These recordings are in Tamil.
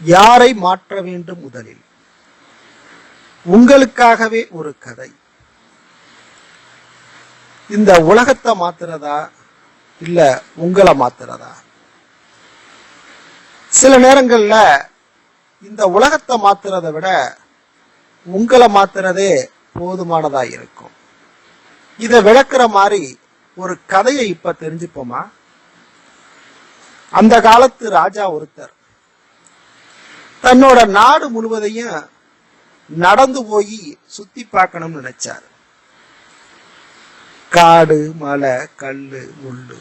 யாரை மாற்ற வேண்டும் முதலில்? உங்களுக்காகவே ஒரு கதை. இந்த உலகத்தை மாத்துறதா? இல்ல உங்களை மாத்துறதா? சில நேரங்கள்ல இந்த உலகத்தை மாத்துறதை விட உங்களை மாத்துறதே போதுமானதா இருக்கும். இதை விளக்குற மாதிரி ஒரு கதையை இப்ப தெரிஞ்சுப்போமா? அந்த காலத்து ராஜா ஒருத்தர். தன்னோட நாடு முழுவதையும் நடந்து போய் சுத்தி பார்க்கணும்னு நினைச்சார். காடு மலை கல்லு முள்ளு.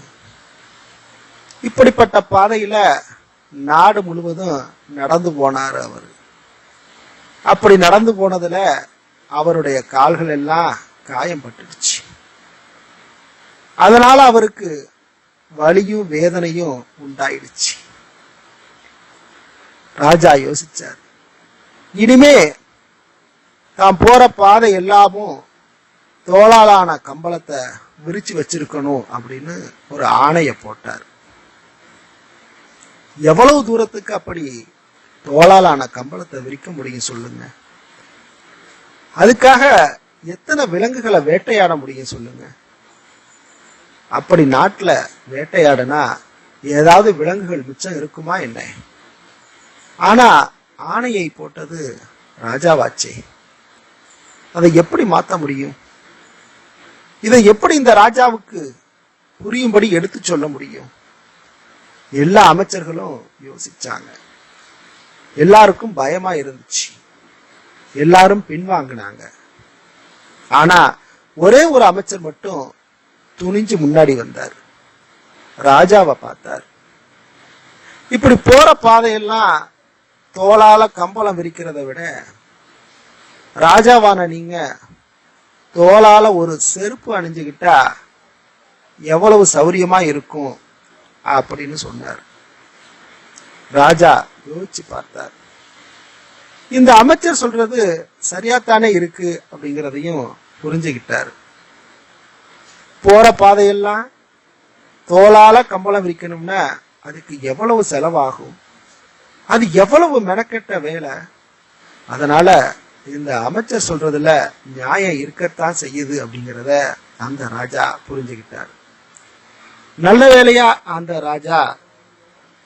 இப்படிப்பட்ட பாதையில நாடு முழுவதும் நடந்து போனார் அவர். அப்படி நடந்து போனதுல அவருடைய கால்கள் எல்லாம் காயம் பட்டுடுச்சு. அதனால அவருக்கு வலியும் வேதனையும் உண்டாயிடுச்சு. ராஜா யோசிச்சார். இனிமே தான் போற பாதை எல்லாமும் தோளாலான கம்பளத்தை விரிச்சு வச்சிருக்கணும் அப்படின்னு ஒரு ஆணைய போட்டார். எவ்வளவு தூரத்துக்கு அப்படி தோளாலான கம்பளத்தை விரிக்க முடியும் சொல்லுங்க. அதுக்காக எத்தனை விலங்குகளை வேட்டையாட முடியும் சொல்லுங்க. அப்படி நாட்டுல வேட்டையாடுனா ஏதாவது விலங்குகள் மிச்சம் இருக்குமா என்ன? ஆனா ஆணையை போட்டது ராஜாவாச்சே. அதை எப்படி மாத்த முடியும்? இதை எப்படி இந்த ராஜாவுக்கு புரியும்படி எடுத்து சொல்ல முடியும்? எல்லா அமைச்சர்களும் யோசிச்சாங்க. எல்லாருக்கும் பயமா இருந்துச்சு. எல்லாரும் பின்வாங்கினாங்க. ஆனா ஒரே ஒரு அமைச்சர் மட்டும் துணிஞ்சு முன்னாடி வந்தார். ராஜாவை பார்த்தார். இப்படி போற பாதையெல்லாம் தோளால கம்பளம் விரிக்கிறத விட ராஜாவான நீங்க தோளால ஒரு செருப்பு அணிஞ்சுக்கிட்டா எவ்வளவு சௌரியமா இருக்கும் அப்படின்னு சொன்னார். ராஜா யோசிச்சு பார்த்தார். இந்த அமைச்சர் சொல்றது சரியாத்தானே இருக்கு அப்படிங்கிறதையும் புரிஞ்சுக்கிட்டார் போற பாதையெல்லாம் தோளால கம்பளம் விரிக்கணும்னா அதுக்கு எவ்வளவு செலவாகும்? அது எவ்வளவு மெனக்கெட்ட வேலை? அதனால இந்த அமைச்சர் சொல்றதுல நியாயம் இருக்கத்தான் செய்யுது அப்படிங்கிறத அந்த ராஜா புரிஞ்சுக்கிட்டார் நல்ல வேலையா அந்த ராஜா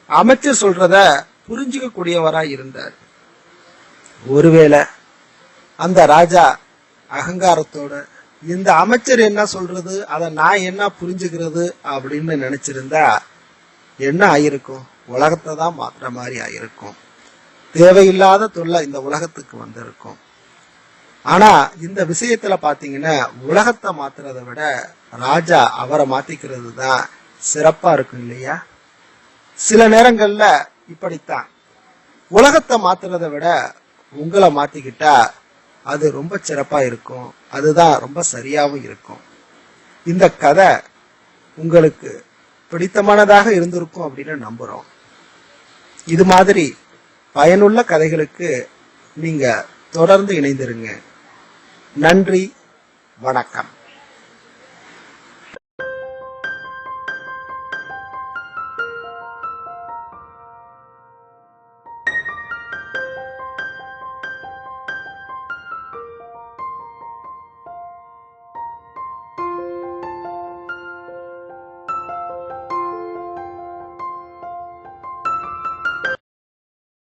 அமைச்சர் சொல்றத புரிஞ்சுக்க கூடியவரா இருந்தார். ஒருவேளை அந்த ராஜா அகங்காரத்தோட இந்த அமைச்சர் என்ன சொல்றது அதை நான் என்ன புரிஞ்சுக்கிறது அப்படின்னு நினைச்சிருந்தா என்ன ஆயிருக்கும்? உலகத்தை தான் மாற்றுற மாதிரி ஆயிருக்கும். தேவையில்லாத தொல்லை இந்த உலகத்துக்கு வந்திருக்கும். ஆனா இந்த விஷயத்துல பாத்தீங்கன்னா உலகத்தை மாத்துறதை விட ராஜா அவரை மாத்திக்கிறது தான் சிறப்பா இருக்கும் இல்லையா? சில நேரங்கள்ல இப்படித்தான். உலகத்தை மாத்துறதை விட உங்களை மாத்திக்கிட்டா அது ரொம்ப சிறப்பா இருக்கும். அதுதான் ரொம்ப சரியாவும் இருக்கும். இந்த கதை உங்களுக்கு பிடித்தமானதாக இருந்திருக்கும் அப்படின்னு நம்புறோம். இது மாதிரி பயனுள்ள கதைகளுக்கு நீங்க தொடர்ந்து இணைந்திருங்க. நன்றி வணக்கம்.